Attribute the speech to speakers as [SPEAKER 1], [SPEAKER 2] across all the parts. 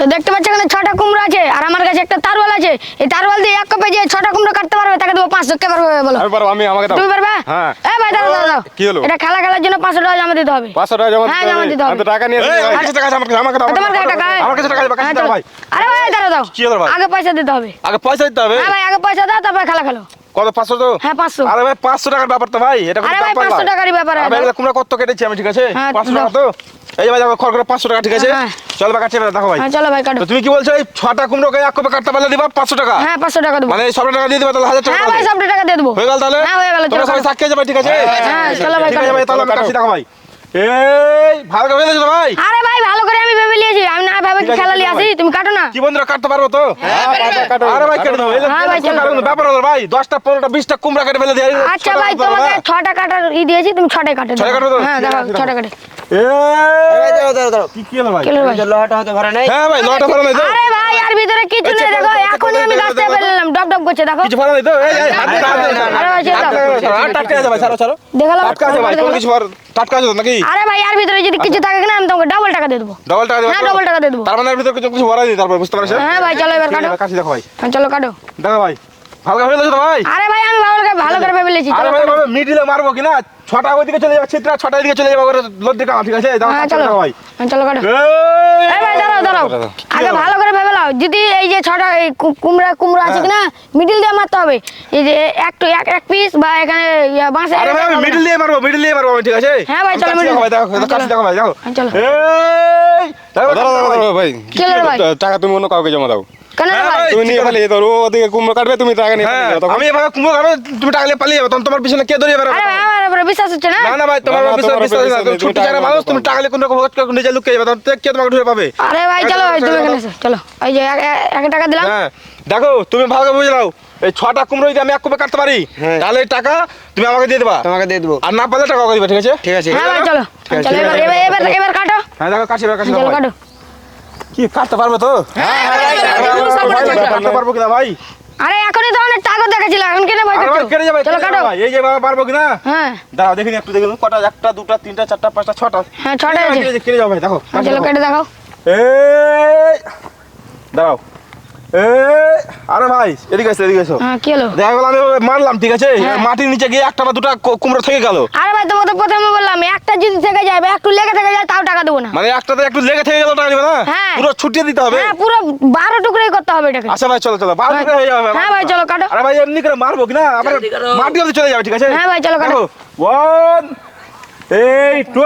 [SPEAKER 1] তো দেখতে পাচ্ছ এখানে ছটা কুমড়ো আছে আর আমার কাছে একটা তারওয়াল আছে। এই তারওয়াল দিয়ে এক কপে যে ছটা কুমড়ো কাটতে পারবে তাকে দেবো পাঁচশো কে পারবে বলো।
[SPEAKER 2] আমি পারব আমি আমাকে দাও।
[SPEAKER 1] তুমি পারবে?
[SPEAKER 2] হ্যাঁ।
[SPEAKER 1] এ ভাই দাঁড়াও দাঁড়াও।
[SPEAKER 2] কি হলো?
[SPEAKER 1] এটা খেলা খেলার জন্য পাঁচশো টাকা জমা দিতে হবে।
[SPEAKER 2] পাঁচশো টাকা জমা
[SPEAKER 1] হ্যাঁ, জমা দিতে হবে।
[SPEAKER 2] আমি তো টাকা নিয়ে ভাই।
[SPEAKER 3] আমার কাছে টাকা আমাকে আমাকে দাও,
[SPEAKER 1] তোমার কাছে টাকা
[SPEAKER 3] আমার কাছে টাকা আছে,
[SPEAKER 1] হ্যাঁ,
[SPEAKER 3] দাও ভাই।
[SPEAKER 1] আরে ভাই দাঁড়াও দাও
[SPEAKER 3] কি হলো ভাই?
[SPEAKER 1] আগে পয়সা দিতে হবে।
[SPEAKER 3] আগে পয়সা দিতে হবে?
[SPEAKER 1] হ্যাঁ ভাই আগে পয়সা দাও তারপরে খেলা খেলো।
[SPEAKER 3] কত পাঁচশো তো?
[SPEAKER 1] হ্যাঁ পাঁচশো।
[SPEAKER 3] আরে ভাই পাঁচশো টাকার ব্যাপার তো ভাই এটা
[SPEAKER 1] আরে ভাই, 500 টাকারই ব্যাপার,
[SPEAKER 3] আরে। তোমরা কত কেটেছি আমি ঠিক আছে?
[SPEAKER 1] হ্যাঁ,
[SPEAKER 3] পাঁচশো
[SPEAKER 1] দাও।
[SPEAKER 3] টাকা তো? এই যে ভাই দেখো খড় করে পাঁচশো টাকা ঠিক আছে?
[SPEAKER 1] হ্যাঁ।
[SPEAKER 3] চল বা কাটছে দেখো ভাই।
[SPEAKER 1] হ্যাঁ চলো ভাই কাটো।
[SPEAKER 3] তুমি কি বলছো এই ছটা কুমড়োকে এক কপে কাটতে পারলে দিবা? পাঁচশো টাকা?
[SPEAKER 1] হ্যাঁ পাঁচশো টাকা দেবো।
[SPEAKER 3] মানে সব টাকা দিয়ে দিবা তাহলে হাজার টাকা
[SPEAKER 1] হ্যাঁ ভাই টাকা দিয়ে দেবো।
[SPEAKER 3] হয়ে গেল তাহলে?
[SPEAKER 1] হ্যাঁ হয়ে গেল চলো
[SPEAKER 3] সবাই সাক্ষী যাবে ঠিক আছে?
[SPEAKER 1] হ্যাঁ, চলো ভাই, কাটো।
[SPEAKER 3] ভাই তাহলে কাটছি দেখো ভাই। এই ভালো করে ভাই?
[SPEAKER 1] আরে ভাই ভালো আমি ভেবে নিয়েছি আমি না ভেবে
[SPEAKER 3] আছে,
[SPEAKER 1] খেলা নিয়ে
[SPEAKER 3] চলো
[SPEAKER 1] আসি তুমি কাটো না
[SPEAKER 3] কি বন্ধুরা কাটতে পারব তো
[SPEAKER 2] হ্যাঁ।
[SPEAKER 3] আরে ভাই কেটে
[SPEAKER 1] হ্যাঁ চলো।
[SPEAKER 3] ব্যাপার হলো ভাই দশটা পনেরোটা বিশটা কুমড়া কেটে ফেলে দিয়ে
[SPEAKER 1] আচ্ছা ভাই তোমাকে ছটা কাটার ই দিয়েছি তুমি ছটাই কাটে দাও।
[SPEAKER 3] ছটাই কাটো
[SPEAKER 1] হ্যাঁ দেখো
[SPEAKER 3] আছে,
[SPEAKER 1] ছটা কাটে
[SPEAKER 3] এই
[SPEAKER 4] দাঁড়াও দাঁড়াও দাঁড়াও
[SPEAKER 3] কি কি হলো ভাই
[SPEAKER 1] কেলো ভাই
[SPEAKER 4] লোহাটা হয়তো ভরা নেই
[SPEAKER 3] হ্যাঁ ভাই নটা ফেলা নাই
[SPEAKER 1] আরে ভাই আর ভিতরে কিছু নেই দেখো এখনই আমি গাছটা ফেললাম ডব করছে দেখো।
[SPEAKER 3] কিছু ফেলা নাই তো? এই এই হাত
[SPEAKER 1] দাও।
[SPEAKER 3] ছাড়ো ছাড়ো
[SPEAKER 1] দেখালাম।
[SPEAKER 3] টাটকা আছে ভাই কোনো কিছু টাটকা আছে নাকি?
[SPEAKER 1] আরে ভাই আর ভিতরে যদি কিছু থাকে না আমি তোমাকে ডাবল টাকা দিয়ে দেবো।
[SPEAKER 3] ডবল টাকা দেবো
[SPEAKER 1] হ্যাঁ
[SPEAKER 3] তো?
[SPEAKER 1] টাকা দিয়ে দেবো।
[SPEAKER 3] তার মানে এর ভিতরে কিছু কিছু ভরা দিই তারপর বুঝতে পারছ
[SPEAKER 1] হ্যাঁ ভাই চলো এবার কাটো।
[SPEAKER 3] কাশি দেখো ভাই।
[SPEAKER 1] হ্যাঁ চলো কাটো।
[SPEAKER 3] দেখো ভাই। ভালো করে ফেলেছো তো ভাই?
[SPEAKER 1] আরে ভাই আমি ভালো
[SPEAKER 3] আরে ভাই
[SPEAKER 1] কাটো।
[SPEAKER 3] মিডিলে মারবো কিনা? ছটা ওইদিকে চলে যাবে চিত্রা ছটা এদিকে চলে যাবে করে লদ্দি কাম ঠিক আছে? দাও
[SPEAKER 1] হ্যাঁ
[SPEAKER 3] চলো। ভাই।
[SPEAKER 1] হ্যাঁ চলো কাটো।
[SPEAKER 3] এই!
[SPEAKER 1] ভাই দাঁড়াও দাঁড়াও। আগে ভালো করে ভেবে নাও। যদি এই যে ছটা এই কুমড়া কুমড়া আছে কিনা মিডিল দিয়ে মারতে হবে। এই যে একটু এক এক পিস বা এখানে বাঁশে
[SPEAKER 3] আরে ভাই মিডিল দিয়ে মারবো মিডিল দিয়ে মারবো ঠিক আছে?
[SPEAKER 1] হ্যাঁ ভাই, চলো।
[SPEAKER 3] দেখো ভাই দেখো
[SPEAKER 1] হ্যাঁ,
[SPEAKER 3] কাশি দেখো ভাই দেখো।
[SPEAKER 1] হ্যাঁ, চলো।
[SPEAKER 3] এই! দেখো,
[SPEAKER 2] দাঁড়াও, দাঁড়াও,
[SPEAKER 3] ভাই।
[SPEAKER 1] কি ভাই।
[SPEAKER 2] টাকা তুমি অন্য কাউকে জমা দাও।
[SPEAKER 3] হ্যাঁ।
[SPEAKER 2] তুমি নিয়ে যেতে ও ওদিকে কুমড়ো কাটবে তুমি টাকা নিয়ে
[SPEAKER 3] হ্যাঁ আমি এভাবে কুমড়ো খাবে তুমি টাকা নিয়ে পালিয়ে যাবে তখন তোমার পিছনে কে দৌড়িয়ে বেড়াবে
[SPEAKER 1] আমার বিশ্বাস হচ্ছে না?
[SPEAKER 3] না না ভাই তোমার বিশ্বাস বিশ্বাস না
[SPEAKER 2] তুমি
[SPEAKER 3] ছোট
[SPEAKER 2] টাকা
[SPEAKER 3] মানুষ তুমি টাকা নিয়ে কোনো রকম নিজে লুকিয়ে যাবে তখন কে তোমাকে ঢুকে পাবে?
[SPEAKER 1] আরে ভাই চলো ভাই তুমি এখানে চলো। এই যে এক- এক- এক টাকা দিলাম।
[SPEAKER 3] হ্যাঁ দেখো তুমি ভালো বুঝে নাও এই ছটা কুমড়ো যদি আমি এক কোপে কাটতে পারি
[SPEAKER 4] হ্যাঁ।
[SPEAKER 3] তাহলে এই টাকা তুমি আমাকে দিয়ে দেবা।
[SPEAKER 4] তোমাকে দিয়ে দেবো।
[SPEAKER 3] আর না পারলে টাকা দিবে ঠিক আছে?
[SPEAKER 4] ঠিক আছে।
[SPEAKER 1] হ্যাঁ ভাই চলো। চলো এবার এবার কাটো।
[SPEAKER 3] হ্যাঁ দেখো
[SPEAKER 1] চলো কাটো।
[SPEAKER 3] কি কাটতে পারবে তো?
[SPEAKER 1] হ্যাঁ,
[SPEAKER 3] কাটতে পারব কিনা ভাই?
[SPEAKER 1] আরে এখনই তো অনেক টাকা দেখাচ্ছিল এখন কেন ভয়
[SPEAKER 3] করছ ভাই কেটে যাবে
[SPEAKER 1] চলো
[SPEAKER 3] কাটো ভাই। এই যে বাবা পারব কিনা?
[SPEAKER 1] হ্যাঁ।
[SPEAKER 3] দাঁড়াও দেখিনি একটু দেখুন কটা একটা দুটা তিনটা চারটা পাঁচটা ছটা?
[SPEAKER 1] হ্যাঁ ছটা আছে।
[SPEAKER 3] কেটে যাবে, যাও ভাই দেখো
[SPEAKER 1] হ্যাঁ, চলো কেটে দেখাও।
[SPEAKER 3] এই দাঁড়াও। আরে ভাই এদিকে এসো এদিকে এসো
[SPEAKER 1] হ্যাঁ কি হলো?
[SPEAKER 3] দেখা গেল আমি মারলাম ঠিক আছে?
[SPEAKER 1] হ্যাঁ।
[SPEAKER 3] মাটির নিচে গিয়ে একটা বা দুটা কুমড়ো থেকে গেল।
[SPEAKER 1] আরে ভাই তোমাকে প্রথমে বললাম একটা যদি থেকে যায় একটু লেগে থেকে যায় তাও টাকা দেবো না।
[SPEAKER 3] মানে একটাতে একটু লেগে থেকে গেল টাকা দিবে না?
[SPEAKER 1] হ্যাঁ।
[SPEAKER 3] পুরো ছুটিয়ে দিতে হবে।
[SPEAKER 1] হ্যাঁ পুরো বারো টুকরাই করতে হবে এটাকে।
[SPEAKER 3] আচ্ছা ভাই চলো চলো বারো
[SPEAKER 1] হ্যাঁ।
[SPEAKER 3] টুকরো হয়ে যাবে
[SPEAKER 1] হ্যাঁ ভাই, চলো, কাটো।
[SPEAKER 3] আরে ভাই এমনি করে মারবো কিনা আবার মাটি অব্দি চলে যাবে ঠিক আছে?
[SPEAKER 1] হ্যাঁ ভাই, চলো, কাটো।
[SPEAKER 3] ওয়ান এই টু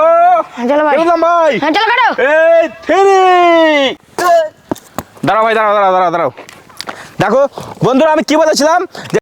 [SPEAKER 1] হ্যাঁ, চলো ভাই।
[SPEAKER 3] কেমন ভাই?
[SPEAKER 1] হ্যাঁ চলো কাটো।
[SPEAKER 3] এই থ্রি দাঁড়াও ভাই দাঁড়াও দাঁড়াও দাঁড়াও দাঁড়াও। দেখো বন্ধুরা আমি কি বলেছিলাম